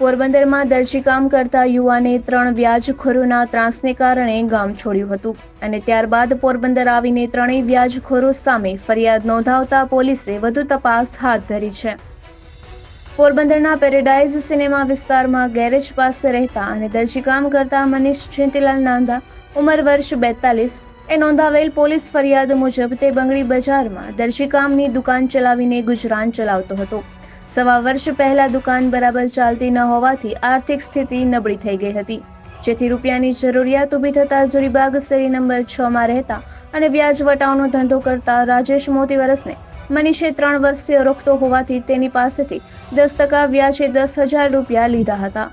પોરબંદરમાં દરજીકામ કરતા યુવાને ત્રણ વ્યાજખોરોના ત્રાસને કારણે ગામ છોડ્યું હતું. અને ત્યારબાદ પોરબંદર આવીને ત્રણેય વ્યાજખોરો સામે ફરિયાદ નોંધાવતા પોલીસે વધુ તપાસ હાથ ધરી છે. પોરબંદરના પેરેડાઇઝ સિનેમા વિસ્તારમાં ગેરેજ પાસે રહેતા અને દરજીકામ કરતા મનીષ જયંતિલાલ નાંદા, ઉંમર વર્ષ બેતાલીસ, એ નોંધાવેલ પોલીસ ફરિયાદ મુજબ તે બંગડી બજારમાં દરજીકામની દુકાન ચલાવીને ગુજરાન ચલાવતો હતો. સવા વર્ષ પહેલા દુકાન બરાબર ચાલતી ન હોવાથી આર્થિક સ્થિતિ નબળી થઈ ગઈ હતી. જેથી રૂપિયાની જરૂરિયાત ઊભી થતાં જુરીબાગ શેરી નંબર છ માં રહેતા અને વ્યાજ વટાવનો ધંધો કરતા રાજેશ મોતી વરસને મનીષે ત્રણ વર્ષથી રોકતો હોવાથી તેની પાસેથી દસ ટકા વ્યાજે દસ હજાર રૂપિયા લીધા હતા.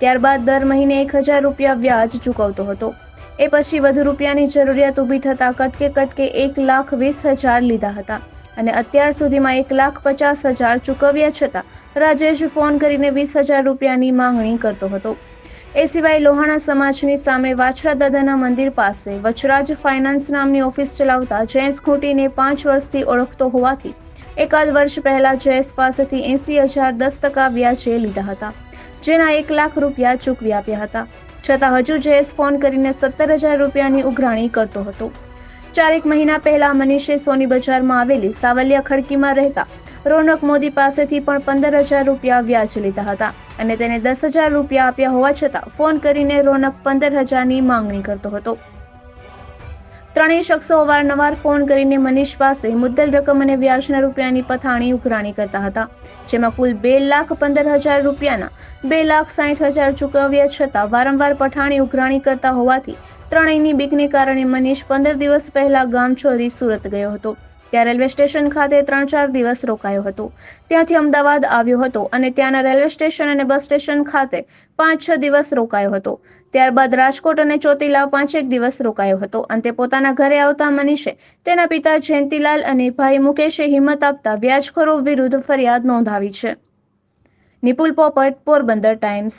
ત્યારબાદ દર મહિને એક હજાર રૂપિયા વ્યાજ ચૂકવતો હતો. એ પછી વધુ રૂપિયાની જરૂરિયાત ઊભી થતાં કટકે કટકે એક લાખ વીસ હજાર લીધા હતા. અને અત્યાર સુધીમાં એક લાખ પચાસ હજાર ચૂકવ્યા છતાં રાજેશ ફોન કરીને વીસ હજાર રૂપિયાની માંગણી કરતો હતો. એ સિવાય લોહાણા સમાજની સામે વાછરા દાદાના મંદિર પાસે વચરાજ ફાઇનાન્સ નામની ઓફિસ ચલાવતા જયેશ ખૂંટીને પાંચ વર્ષથી ઓળખતો હોવાથી એકાદ વર્ષ પહેલા જયેશ પાસેથી એંસી હજાર દસ ટકા વ્યાજે લીધા હતા, જેના એક લાખ રૂપિયા ચૂકવી આપ્યા હતા. છતાં હજુ જયેશ ફોન કરીને સત્તર હજાર રૂપિયાની ઉઘરાણી કરતો હતો. ચારેક મહિના પહેલા મનીષે સોની બજારમાં આવેલી સાવલિયા ખડકીમાં રહેતા રોનક મોદી પાસેથી પણ પંદર હજાર રૂપિયા વ્યાજ લીધા હતા અને તેને દસ હજાર રૂપિયા આપ્યા હોવા છતાં ફોન કરીને રોનક પંદર હજારની માંગણી કરતો હતો. ત્રણેય શખ્સો અવારનવાર ફોન કરીને મનીષ પાસે મુદ્દલ રકમ અને વ્યાજના રૂપિયાની પથાણી ઉઘરાણી કરતા હતા, જેમાં કુલ બે લાખ પંદર હજાર રૂપિયાના બે લાખ સાઠ હજાર ચૂકવ્યા છતાં વારંવાર પઠાણી ઉઘરાણી કરતા હોવાથી ત્રણેયની બીકને કારણે મનીષ પંદર દિવસ પહેલા ગામ છોડી સુરત ગયો હતો. ત્યાં રેલવે સ્ટેશન ખાતે ત્રણ ચાર દિવસ રોકાયો હતો. ત્યાંથી અમદાવાદ આવ્યો હતો અને ત્યાંના રેલવે સ્ટેશન અને બસ સ્ટેશન ખાતે પાંચ છ દિવસ રોકાયો હતો. ત્યારબાદ રાજકોટ અને ચોટીલા પાંચેક દિવસ રોકાયો હતો. અંતે પોતાના ઘરે આવતા મનીષે તેના પિતા જયંતિલાલ અને ભાઈ મુકેશે હિંમત આપતા વ્યાજખોરો વિરુદ્ધ ફરિયાદ નોંધાવી છે. નિપુલ પોપટ, પોરબંદર ટાઈમ્સ.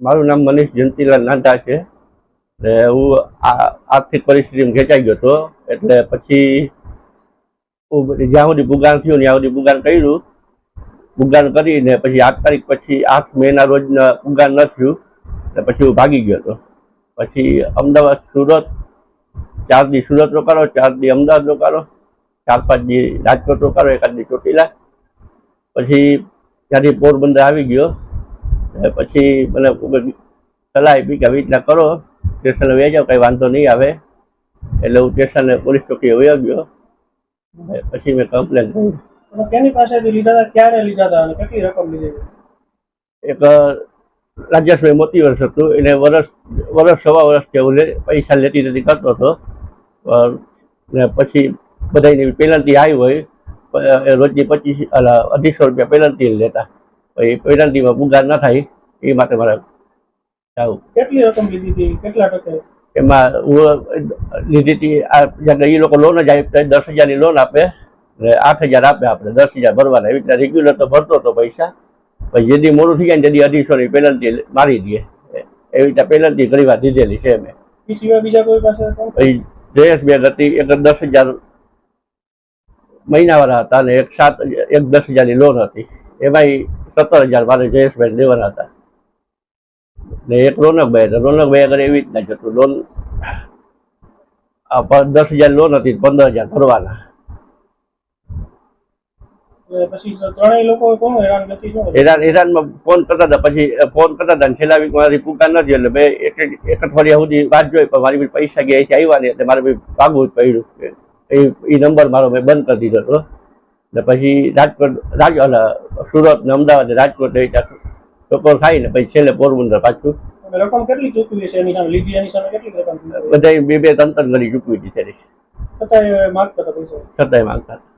મારું નામ મનીષ જયંતિલાલ નાંદા છે. એટલે હું આર્થિક પરિસ્થિતિમાં ખેંચાઈ ગયો હતો. એટલે પછી જ્યાં સુધી ભૂગાન થયું ત્યાં સુધી ભૂગાન કર્યું. ભૂગાન કરીને પછી આઠ તારીખ પછી આઠ મેના રોજ ભૂગાન ન થયું. એટલે પછી હું ભાગી ગયો હતો. પછી અમદાવાદ સુરત, ચાર દી સુરત રોકાણો, ચાર દી અમદાવાદ રોકાણો, ચાર પાંચ દી રાજકોટ રોકાણો, એકાદ દી ચોટીલા. પછી ત્યાંથી પોરબંદર આવી ગયો. પછી મને સલાહ આપી કે આવી રીતના કરો. સ્ટેશને વહી જાઓ કંઈ વાંધો નહીં આવે. એટલે હું સ્ટેશને પોલીસ ચોકીએ વયો ગયો. પછી મેં કમ્પ્લેન કરી. કેની પાસેથી લીધા હતા? ક્યારે લીધા હતા અને કેટલી રકમ લીધી એક રાજેશભાઈ મોતી વર્ષ હતું. એને વર્ષ વર્ષ સવા વર્ષથી હું પૈસા લેતી નથી કરતો હતો. ને પછી બધાની પેનલ્ટી આવી હોય. રોજની પચીસ અઢીસો રૂપિયા પેનલ્ટી લેતા. પછી પેનલ્ટીમાં પુગાર ન થાય. એ માટે મારે કેટલી રકમ લીધી હતી? કેટલા ટકે? એમાં હું લીધી હતી આ એ લોકો લોન જ આપતા દસ હજારની લોન આપે ને આઠ હજાર આપે આપણે દસ હજાર ભરવાના. એવી રીતના રેગ્યુલર તો ભરતો હતો પૈસા. પછી જેથી મોડું થઈ જાય ને તેથી અઢીસોની પેનલ્ટી મારી દે. એવી રીતના પેનલ્ટી ઘણી વાર દીધેલી છે મેં એ સિવાય બીજા કોઈ પાસે કોણ? પછી હતી એક દસ હજાર મહિનાવાળા હતા અને એક સાત એક દસ હજારની લોન હતી. એમાંય સત્તર હજાર મારે જયેશભાઈ લેવાના હતા. ને એક રોનકભાઈ હતા રોનકભાઈ આગળ એવી રીતના જતું લોન દસ હજાર લોન હતી પંદર હજાર ભરવાના. હેરાન ફોન કરતા હતા પછી ફોન કરતા હતા છેલ્લા વીક નથી એટલે મેં એક એક અઠવાડિયા સુધી વાત જોઈ પણ મારી પૈસા ગયા છે આવ્યા નહીં એટલે મારે ભાઈ ભાગવું જ પડ્યું. એ એ નંબર મારો મેં બંધ કરી દીધો હતો. ને પછી રાજકોટ રાજ સુરત ને અમદાવાદ રાજકોટ રીતે ટકોર ખાઈને પછી છેલ્લે પોરબંદર પાછું. રકમ કેટલી ચૂકવી છે એની સામે લીધી એની સામે કેટલી રકમ? બધા બે બે ત્રણ ત્રણ ગણી ચૂકવી દીધેલી છે. છતાંય માગતા હતા પૈસા. છતાંય માગતા હતા.